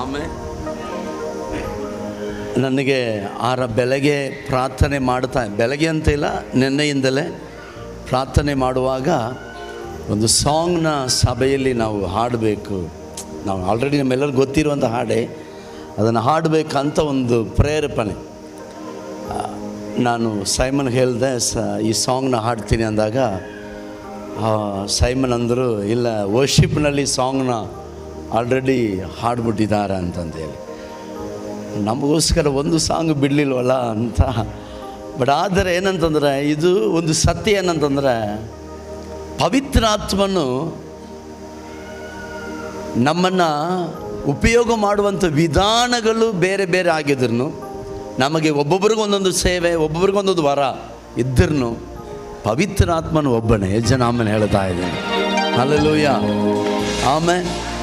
ಆಮೇಲೆ? ನನಗೆ ಆರ ಬೆಳಗ್ಗೆ ಪ್ರಾರ್ಥನೆ ಮಾಡ್ತಾ, ಬೆಳಗ್ಗೆ ಅಂತ ಇಲ್ಲ, ನಿನ್ನೆಯಿಂದಲೇ ಪ್ರಾರ್ಥನೆ ಮಾಡುವಾಗ ಒಂದು ಸಾಂಗ್ನ ಸಭೆಯಲ್ಲಿ ನಾವು ಹಾಡಬೇಕು. ನಾವು ಆಲ್ರೆಡಿ ನಮ್ಮೆಲ್ಲರಿಗೂ ಗೊತ್ತಿರುವಂಥ ಹಾಡೆ. ಅದನ್ನು ಹಾಡಬೇಕಂತ ಒಂದು ಪ್ರೇರೇಪಣೆ. ನಾನು ಸೈಮನ್ ಹೇಳಿದೆ, ಸ, ಈ ಸಾಂಗ್ನ ಹಾಡ್ತೀನಿ ಅಂದಾಗ ಸೈಮನ್ ಅಂದರು, ಇಲ್ಲ ವರ್ಷಿಪ್ನಲ್ಲಿ ಸಾಂಗ್ನ ಆಲ್ರೆಡಿ ಹಾಡ್ಬಿಟ್ಟಿದ್ದಾರೆ ಅಂತಂದೇಳಿ. ನಮಗೋಸ್ಕರ ಒಂದು ಸಾಂಗ್ ಬಿಡಲಿಲ್ವಲ್ಲ ಅಂತ. ಬಟ್ ಆದರೆ ಏನಂತಂದರೆ, ಇದು ಒಂದು ಸತ್ಯ ಏನಂತಂದರೆ, ಪವಿತ್ರಾತ್ಮನು ನಮ್ಮನ್ನು ಉಪಯೋಗ ಮಾಡುವಂಥ ವಿಧಾನಗಳು ಬೇರೆ ಬೇರೆ ಆಗಿದ್ರು ನಮಗೆ ಒಬ್ಬೊಬ್ರಿಗೆ ಒಂದೊಂದು ಸೇವೆ ಒಬ್ಬೊಬ್ರಿಗೊಂದೊಂದು ವರ ಇದ್ರೂ ಪವಿತ್ರಾತ್ಮನು ಒಬ್ಬನೇ. ಜನ ಆಮೇಲೆ ಹೇಳ್ತಾ ಇದ್ದೀನಿ. ಅಲ್ಲೂಯ್ಯ ಆಮೇಲೆ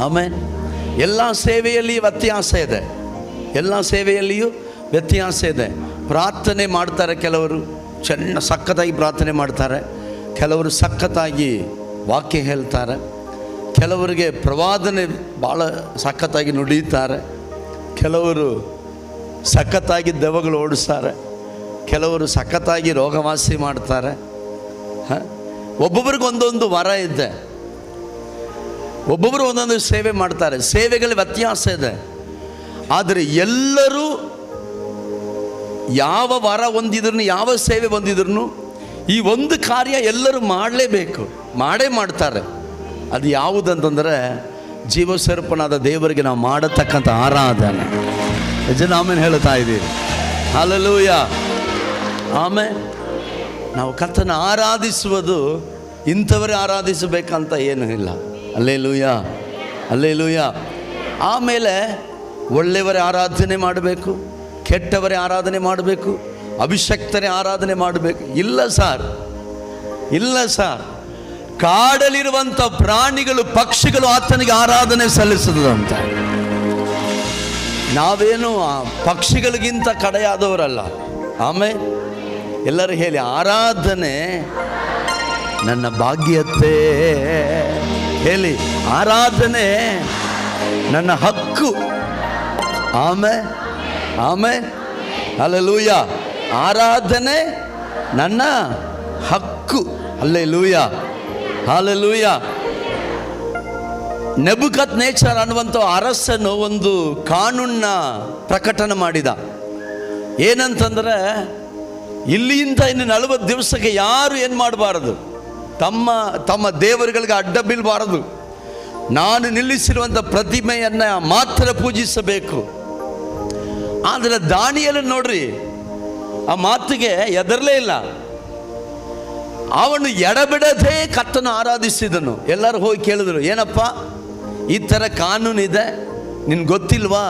ಆಮೇಲೆ ಎಲ್ಲ ಸೇವೆಯಲ್ಲಿ ವ್ಯತ್ಯಾಸ ಇದೆ. ಎಲ್ಲ ಸೇವೆಯಲ್ಲಿಯೂ ವ್ಯತ್ಯಾಸ ಇದೆ. ಪ್ರಾರ್ಥನೆ ಮಾಡ್ತಾರೆ ಕೆಲವರು. ಚೆನ್ನ ಸಖತ್ತಾಗಿ ಪ್ರಾರ್ಥನೆ ಮಾಡ್ತಾರೆ. ಕೆಲವರು ಸಖತ್ತಾಗಿ ವಾಕ್ಯ ಹೇಳ್ತಾರೆ. ಕೆಲವರಿಗೆ ಪ್ರವಾದನೆ ಭಾಳ ಸಖತ್ತಾಗಿ ನುಡಿಯುತ್ತಾರೆ ಕೆಲವರು ಸಖತ್ತಾಗಿ ದೆವ್ವಗಳು ಓಡಿಸ್ತಾರೆ. ಕೆಲವರು ಸಖತ್ತಾಗಿ ರೋಗವಾಸಿ ಮಾಡ್ತಾರೆ. ಹಾಂ? ಒಬ್ಬೊಬ್ರಿಗೆ ಒಂದೊಂದು ವರ ಇದೆ. ಒಬ್ಬೊಬ್ಬರು ಒಂದೊಂದು ಸೇವೆ ಮಾಡ್ತಾರೆ. ಸೇವೆಗಳ ವ್ಯತ್ಯಾಸ ಇದೆ. ಆದರೆ ಎಲ್ಲರೂ ಯಾವ ವರ ಹೊಂದಿದ್ರು ಯಾವ ಸೇವೆ ಹೊಂದಿದ್ರು ಈ ಒಂದು ಕಾರ್ಯ ಎಲ್ಲರೂ ಮಾಡಲೇಬೇಕು. ಮಾಡೇ ಮಾಡ್ತಾರೆ. ಅದು ಯಾವುದಂತಂದರೆ, ಜೀವಸ್ವರೂಪನಾದ ದೇವರಿಗೆ ನಾವು ಮಾಡತಕ್ಕಂಥ ಆರಾಧನೆ. ಜನ ಆಮೇಲೆ ಹೇಳ್ತಾ ಇದ್ದೀವಿ ಅಲ್ಲೂಯ ಆಮೇಲೆ ನಾವು ಕರ್ತನ ಆರಾಧಿಸುವುದು ಇಂಥವರೇ ಆರಾಧಿಸಬೇಕಂತ ಏನೂ ಇಲ್ಲ. ಅಲ್ಲೇ ಲೂಯ ಅಲ್ಲೇ ಲೂಯ ಆಮೇಲೆ ಒಳ್ಳೆಯವರೇ ಆರಾಧನೆ ಮಾಡಬೇಕು, ಕೆಟ್ಟವರೇ ಆರಾಧನೆ ಮಾಡಬೇಕು, ಅಭಿಷಕ್ತರೇ ಆರಾಧನೆ ಮಾಡಬೇಕು. ಇಲ್ಲ ಸರ್ ಇಲ್ಲ ಸರ್. ಕಾಡಲಿರುವಂಥ ಪ್ರಾಣಿಗಳು, ಪಕ್ಷಿಗಳು ಆತನಿಗೆ ಆರಾಧನೆ ಸಲ್ಲಿಸುತ್ತದಂತೆ ನಾವೇನು ಆ ಪಕ್ಷಿಗಳಿಗಿಂತ ಕಡೆಯಾದವರಲ್ಲ. ಆಮೇಲೆ ಎಲ್ಲರೂ ಹೇಳಿ, ಆರಾಧನೆ ನನ್ನ ಭಾಗ್ಯತೆ ಹೇಳಿ, ಆರಾಧನೆ ನನ್ನ ಹಕ್ಕು. ಆಮೆ ಆಮೆ. ಅಲ್ಲೆಲೂಯ ಆರಾಧನೆ ನನ್ನ ಹಕ್ಕು. ಅಲ್ಲೇ ಲೂಯ ಹಾಲೆಲೂಯ ನೆಬುಕತ್ ನೇಚರ್ ಅನ್ನುವಂಥ ಅರಸನು ಒಂದು ಕಾನೂನ್ನ ಪ್ರಕಟಣೆ ಮಾಡಿದ. ಏನಂತಂದರೆ, ಇಲ್ಲಿಂದ ಇನ್ನು ನಲವತ್ತು ದಿವಸಕ್ಕೆ ಯಾರು ಏನು ಮಾಡಬಾರದು? ತಮ್ಮ ತಮ್ಮ ದೇವರುಗಳಿಗೆ ಅಡ್ಡ ಬೀಳಬಾರದು ನಾನು ನಿಲ್ಲಿಸಿರುವಂಥ ಪ್ರತಿಮೆಯನ್ನು ಮಾತ್ರ ಪೂಜಿಸಬೇಕು. ಆದರೆ ದಾನಿಯಲ್ಲಿ ನೋಡ್ರಿ, ಆ ಮಾತಿಗೆ ಎದರಲೇ ಇಲ್ಲ. ಅವನು ಎಡಬಿಡದೆ ಕತ್ತನ್ನು ಆರಾಧಿಸಿದನು. ಎಲ್ಲರೂ ಹೋಗಿ ಕೇಳಿದ್ರು, ಏನಪ್ಪ, ಈ ಥರ ಕಾನೂನಿದೆ ನಿನ್ಗೆ ಗೊತ್ತಿಲ್ವಾ?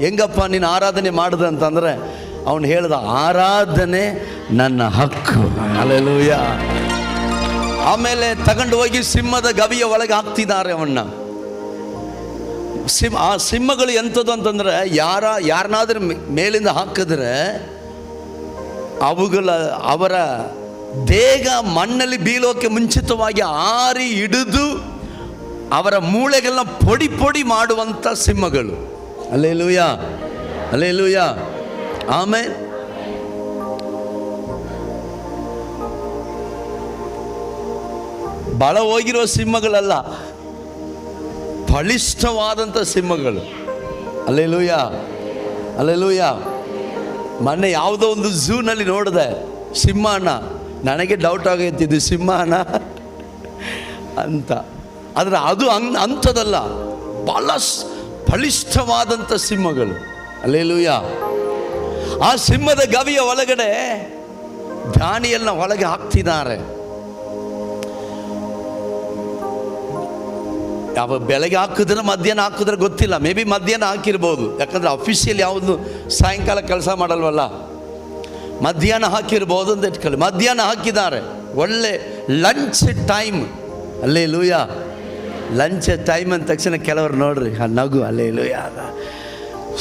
ಹೆಂಗಪ್ಪ ನೀನು ಆರಾಧನೆ ಮಾಡಿದೆ ಅಂತಂದರೆ, ಅವನು ಹೇಳಿದ ಆರಾಧನೆ ನನ್ನ ಹಕ್ಕು. ಅಲ್ಲೆಲೂಯ ಆಮೇಲೆ ತಗೊಂಡು ಹೋಗಿ ಸಿಂಹದ ಗವಿಯ ಒಳಗೆ ಹಾಕ್ತಿದ್ದಾರೆ ಅವನ್ನ. ಸಿಂಹ, ಆ ಸಿಂಹಗಳು ಎಂಥದ್ದು ಅಂತಂದ್ರೆ ಯಾರ, ಯಾರನ್ನಾದ್ರೂ ಮೇ- ಮೇಲಿಂದ ಹಾಕಿದ್ರೆ ಅವುಗಳ, ಅವರ ದೇಹ ಮಣ್ಣಲ್ಲಿ ಬೀಳೋಕೆ ಮುಂಚಿತವಾಗಿ ಆರಿ ಹಿಡಿದು ಅವರ ಮೂಳೆಗಳನ್ನ ಪೊಡಿ ಪೊಡಿ ಮಾಡುವಂಥ ಸಿಂಹಗಳು. ಅಲ್ಲೇ ಲೂಯ ಅಲ್ಲೇ ಲೂಯ ಆಮೇಲೆ ಬಳ ಹೋಗಿರೋ ಸಿಂಹಗಳಲ್ಲ ಬಲಿಷ್ಠವಾದಂಥ ಸಿಂಹಗಳು. ಅಲ್ಲೇ ಲೂಯ ಅಲ್ಲೇ ಲೂಯ ಮೊನ್ನೆ ಯಾವುದೋ ಒಂದು ಝೂನಲ್ಲಿ ನೋಡಿದೆ, ಸಿಂಹನ. ನನಗೆ ಡೌಟ್ ಆಗೈತೆ ಇದು ಸಿಂಹನ. ಅಂತ. ಆದರೆ ಅದು ಹಂಗ್ ಅಂಥದಲ್ಲ. ಬಹಳ ಬಲಿಷ್ಠವಾದಂಥ ಸಿಂಹಗಳು. ಅಲ್ಲೇ ಲೂಯ ಆ ಸಿಂಹದ ಗವಿಯ ಒಳಗಡೆ ದಾನಿಯಲ್ನ ಒಳಗೆ ಹಾಕ್ತಿದ್ದಾರೆ. ಯಾವ ಬೆಳಗ್ಗೆ ಹಾಕಿದ್ರೆ ಮಧ್ಯಾಹ್ನ ಹಾಕಿದ್ರೆ ಗೊತ್ತಿಲ್ಲ. ಮೇ ಬಿ ಮಧ್ಯಾಹ್ನ ಹಾಕಿರ್ಬೋದು. ಯಾಕಂದ್ರೆ ಅಫಿಷಿಯಲ್ ಯಾವುದು ಸಾಯಂಕಾಲ ಕೆಲಸ ಮಾಡಲ್ವಲ್ಲ? ಮಧ್ಯಾಹ್ನ ಹಾಕಿರ್ಬೋದು ಅಂತ ಇಟ್ಕೊಳ್ಳಿ. ಮಧ್ಯಾಹ್ನ ಹಾಕಿದ್ದಾರೆ. ಒಳ್ಳೆ ಲಂಚ್ ಟೈಮ್ ಅಲ್ಲೇ ಲೂಯ ಲಂಚ್ ಟೈಮ್ ಅಂದ ತಕ್ಷಣ ಕೆಲವರು ನೋಡ್ರಿ, ಆ ನಗು ಅಲ್ಲೇ ಲೂಯ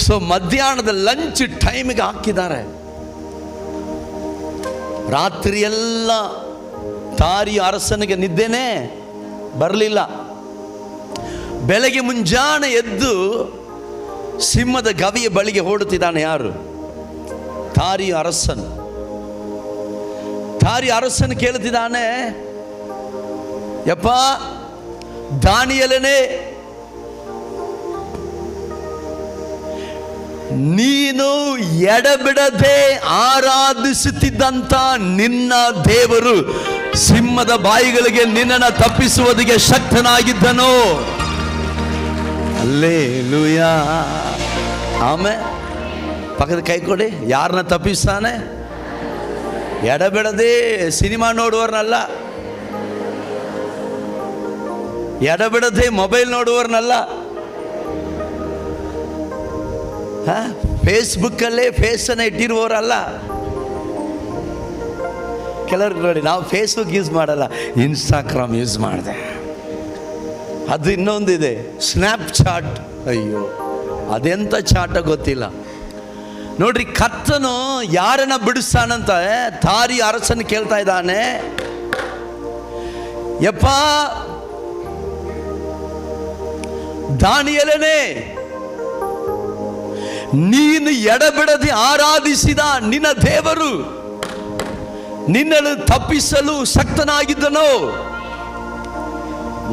ಸೊ ಮಧ್ಯಾಹ್ನದ ಲಂಚ್ ಟೈಮಿಗೆ ಹಾಕಿದ್ದಾರೆ. ರಾತ್ರಿಯೆಲ್ಲ ತಾರಿ ಅರಸನಿಗೆ ನಿದ್ದೆನೇ ಬರಲಿಲ್ಲ. ಬೆಳಗ್ಗೆ ಮುಂಜಾನೆ ಎದ್ದು ಸಿಂಹದ ಗವಿಯ ಬಳಿಗೆ ಓಡುತ್ತಿದ್ದಾನೆ ಯಾರು? ತಾರಿ ಅರಸನು. ತಾರಿ ಅರಸನು ಕೇಳುತ್ತಿದ್ದಾನೆ, ಯಪ್ಪ, ದಾನಿಯಲನೇ, ನೀನು ಎಡಬಿಡದೆ ಆರಾಧಿಸುತ್ತಿದ್ದಂಥ ನಿನ್ನ ದೇವರು ಸಿಂಹದ ಬಾಯಿಗಳಿಗೆ ನಿನ್ನನ್ನು ತಪ್ಪಿಸುವುದಕ್ಕೆ ಶಕ್ತನಾಗಿದ್ದನು. ಅಲ್ಲೇ ಲೂಯ ಆಮೆ ಪಕ್ಕದ ಕೈ ಕೊಡಿ. ಯಾರನ್ನ ತಪ್ಪಿಸ್ತಾನೆ? ಎಡಬಿಡದೆ ಸಿನಿಮಾ ನೋಡುವವ್ರನ್ನಲ್ಲ. ಎಡಬಿಡದೆ ಮೊಬೈಲ್ ನೋಡುವವ್ರನ್ನಲ್ಲ. ಫೇಸ್ಬುಕ್ಕಲ್ಲೇ ಫೇಸನ್ನು ಇಟ್ಟಿರುವವರಲ್ಲ. ಕೆಲವ್ರಿಗೆ ನೋಡಿ, ನಾವು ಫೇಸ್ಬುಕ್ ಯೂಸ್ ಮಾಡಲ್ಲ, ಇನ್ಸ್ಟಾಗ್ರಾಮ್ ಯೂಸ್ ಮಾಡಿದೆ. ಅದು ಇನ್ನೊಂದಿದೆ. ಸ್ನ್ಯಾಪ್ ಚಾಟ್ ಅಯ್ಯೋ ಅದೆಂಥ ಚಾಟ ಗೊತ್ತಿಲ್ಲ. ನೋಡ್ರಿ ಕತ್ತನು ಯಾರನ್ನ ಬಿಡಿಸ್ತಾನಂತ ತಾರಿ ಅರಸನ್ ಕೇಳ್ತಾ ಇದ್ದಾನೆ. ಯಪ್ಪ, ದಾನಿಯಲನೇ, ನೀನು ಎಡಬಿಡದೆ ಆರಾಧಿಸಿದ ನಿನ್ನ ದೇವರು ನಿನ್ನನ್ನು ತಪ್ಪಿಸಲು ಶಕ್ತನಾಗಿದ್ದನು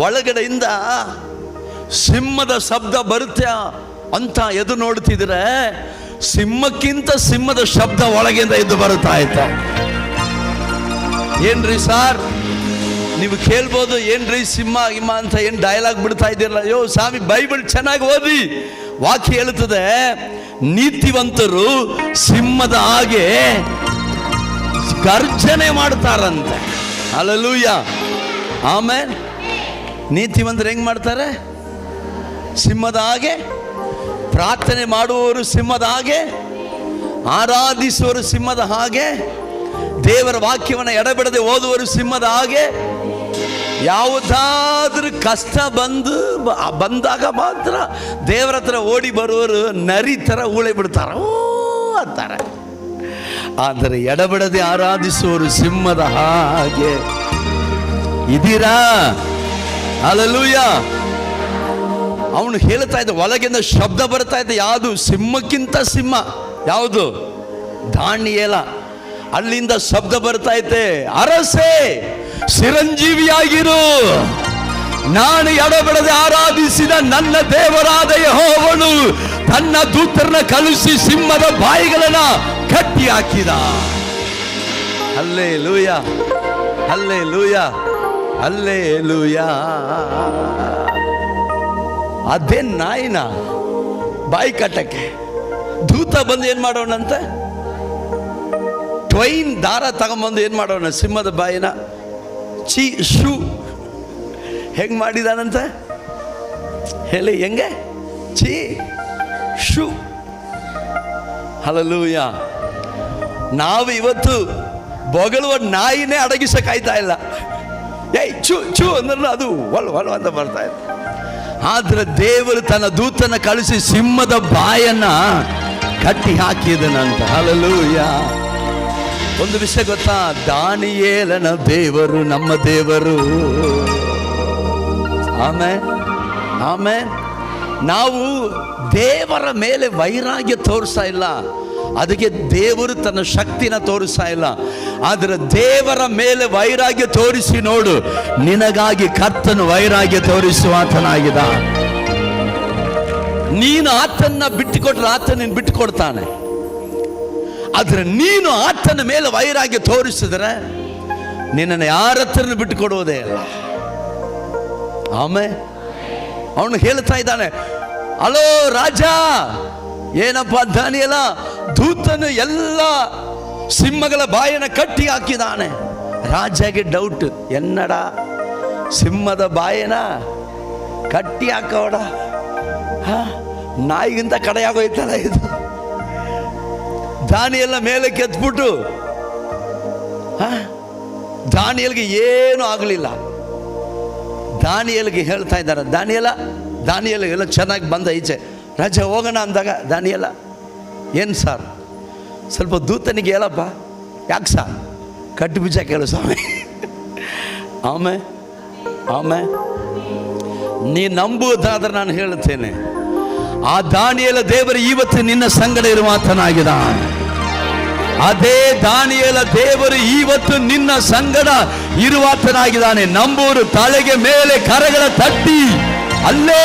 ಒಳಗಡೆಯಿಂದ ಸಿಂಹದ ಶಬ್ದ ಬರುತ್ತೆ ಅಂತ ಎದು ನೋಡ್ತಿದ್ರೆ ಸಿಂಹಕ್ಕಿಂತ ಸಿಂಹದ ಶಬ್ದ ಒಳಗಿಂದ ಎದ್ದು ಬರುತ್ತಾ ಆಯ್ತ? ಏನ್ರಿ ಸಾರ್? ನೀವು ಕೇಳ್ಬೋದು, ಏನ್ರಿ ಸಿಂಹ ಇಮ್ಮ ಅಂತ ಏನು ಡೈಲಾಗ್ ಬಿಡ್ತಾ ಇದ್ದೀರಲ್ಲ? ಅಯ್ಯೋ ಸ್ವಾಮಿ ಬೈಬಲ್ ಚೆನ್ನಾಗಿ ಓದಿ. ವಾಕ್ಯ ಹೇಳುತ್ತದೆ, ನೀತಿವಂತರು ಸಿಂಹದ ಹಾಗೆ ಗರ್ಜನೆ ಮಾಡ್ತಾರಂತೆ. ಅಲ್ಲೂಯ್ಯ ಆಮೇಲೆ ನೀತಿವಂತರು ಹೆಂಗೆ ಮಾಡ್ತಾರೆ? ಸಿಂಹದ ಹಾಗೆ, ಪ್ರಾರ್ಥನೆ ಮಾಡುವವರು ಸಿಂಹದ ಹಾಗೆ ಆರಾಧಿಸುವರು ಸಿಂಹದ ಹಾಗೆ, ದೇವರ ವಾಕ್ಯವನ್ನು ಎಡಬಿಡದೆ ಓದುವರು ಸಿಂಹದ ಹಾಗೆ, ಯಾವುದಾದ್ರೂ ಕಷ್ಟ ಬಂದು ಬಂದಾಗ ಮಾತ್ರ ದೇವರ ಹತ್ರ ಓಡಿ ಬರುವರು ನರಿ ಥರ ಊಳೆ ಬಿಡ್ತಾರ. ಅಂತಾರೆ. ಆದರೆ ಎಡಬಿಡದೆ ಆರಾಧಿಸುವರು ಸಿಂಹದ ಹಾಗೆ. ಇದೀರಾ ಅಲಲೂಯ ಅವನು ಹೇಳ್ತಾ ಇದ್ದ, ಒಳಗಿಂದ ಶಬ್ದ ಬರ್ತಾ ಇದ್ದ, ಯಾವುದು? ಸಿಂಹಕ್ಕಿಂತ ಸಿಂಹ. ಯಾವುದು? ದಾಣಿಯೇಲ ಅಲ್ಲಿಂದ ಶಬ್ದ ಬರ್ತಾ ಐತೆ ಅರಸೆ, ಚಿರಂಜೀವಿಯಾಗಿರು. ನಾನು ಎಡಬಿಡದೆ ಆರಾಧಿಸಿದ ನನ್ನ ದೇವರಾದ ಯಹೋವನು ತನ್ನ ದೂತರನ್ನ ಕಳುಹಿಸಿ ಸಿಂಹದ ಬಾಯಿಗಳನ್ನ ಕಟ್ಟಿ ಹಾಕಿದ ಅಲ್ಲೇ ಲೂಯ ಅಲ್ಲೇ ಲೂಯ ಅಲ್ಲೇ ಲೂಯ ಅದೇ ನಾಯಿನ ಬಾಯಿ ಕಟ್ಟಕ್ಕೆ ದೂತ ಬಂದು ಏನು ಮಾಡೋಣಂತೆ ಟ್ವೈನ್ ದಾರ ತಗೊಂಬಂದು ಏನು ಮಾಡೋಣ ಸಿಂಹದ ಬಾಯಿನ ಚಿ, ಶೂ ಹೆಂಗೆ ಮಾಡಿದಾನಂತೆ? ಹೇಳಿ, ಹೆಂಗೆ? ಚಿ, ಶೂ. ಹಲಲೂಯ ನಾವು ಇವತ್ತು ಬೊಗಳುವ ನಾಯಿನೇ ಅಡಗಿಸೋಕಾಯ್ತಾ ಇಲ್ಲ. ಏಯ್ ಚೂ ಚೂ ಅಂದ್ರೆ ಅದು. ಒಲ್ ಒಲ್ ಅಂತ ಬರ್ತಾ ಇತ್ತು ಆದ್ರೆ ದೇವರು ತನ್ನ ದೂತನ ಕಳಿಸಿ ಸಿಂಹದ ಬಾಯನ್ನ ಕಟ್ಟಿ ಹಾಕಿದನಂತ ಹಲಲೂಯ ಒಂದು ವಿಷಯ ಗೊತ್ತಾ? ದಾನಿಯೇಲನ ದೇವರು ನಮ್ಮ ದೇವರು. ಆಮೇಲೆ ಆಮೇಲೆ ನಾವು ದೇವರ ಮೇಲೆ ವೈರಾಗ್ಯ ತೋರಿಸ್ತಾ ಇಲ್ಲ. ಅದಕ್ಕೆ ದೇವರು ತನ್ನ ಶಕ್ತಿನ ತೋರಿಸ್ತಾ ಇಲ್ಲ. ಆದರೆ ದೇವರ ಮೇಲೆ ವೈರಾಗ್ಯ ತೋರಿಸಿ ನೋಡು. ನಿನಗಾಗಿ ಕರ್ತನು ವೈರಾಗ್ಯ ಆತನಾಗಿದ. ನೀನು ಆತನ್ನ ಬಿಟ್ಟುಕೊಟ್ರೆ ಆತ ನೀನು ಬಿಟ್ಟುಕೊಡ್ತಾನೆ. ಆದರೆ ನೀನು ಆತನ ಮೇಲೆ ವೈರಾಗ್ಯ ತೋರಿಸಿದ್ರೆ ನಿನ್ನನ್ನು ಯಾರ ಹತ್ರನೂ ಬಿಟ್ಟುಕೊಡೋದೇ ಇಲ್ಲ. ಆಮೆ ಅವನು ಹೇಳ್ತಾ ಇದ್ದಾನೆ, ಅಲೋ ರಾಜ, ಏನಪ್ಪ ದಾನಿಯಲ್ಲ ದೂತನು ಎಲ್ಲ ಸಿಂಹಗಳ ಬಾಯನ್ನ ಕಟ್ಟಿ ಹಾಕಿದಾನೆ. ರಾಜಗೆ ಡೌಟ್ ಎನ್ನಡ, ಸಿಂಹದ ಬಾಯನ ಕಟ್ಟಿ ಹಾಕೋಡ ನಾಯಿಗಿಂತ ಕಡೆಯಾಗೋಯ್ತಲ್ಲ ಇದು. ದಾನಿಯೆಲ್ಲ ಮೇಲೆ ಕೆತ್ಬಿಟ್ಟು ದಾನಿಯಲ್ಗೆ ಏನೂ ಆಗಲಿಲ್ಲ. ದಾನಿಯಲ್ಗೆ ಹೇಳ್ತಾ ಇದ್ದಾರೆ, ದಾನಿಯಲ್ಲ ದಾನಿಯಲ್ ಎಲ್ಲ ಚೆನ್ನಾಗಿ ಬಂದ ಈಚೆ. ರಾಜ ಹೋಗೋಣ ಅಂದಾಗ ದಾನಿಯಲ್ಲ ಏನು ಸರ್? ಸ್ವಲ್ಪ ದೂತನಿಗೆ ಹೇಳಪ್ಪ. ಯಾಕೆ ಸರ್? ಕಟ್ಟು ಬೀಜ ಕೇಳು ಸ್ವಾಮಿ. ಆಮೆ ಆಮೆ. ನೀ ನಂಬುವುದಾದ್ರೆ ನಾನು ಹೇಳುತ್ತೇನೆ. ಆ ದಾನಿಯಲ ದೇವರು ಇವತ್ತು ನಿನ್ನ ಸಂಗಡ ಇರುವಾತನಾಗಿದ್ದಾನೆ ಅದೇ ದಾನಿಯಲ ದೇವರು ಇವತ್ತು ನಿನ್ನ ಸಂಗಡ ಇರುವಾತನಾಗಿದ್ದಾನೆ ನಂಬೂರು ತಲೆಗೆ ಮೇಲೆ ಕರಗಳ ತಟ್ಟಿ. ಅಲ್ಲೇ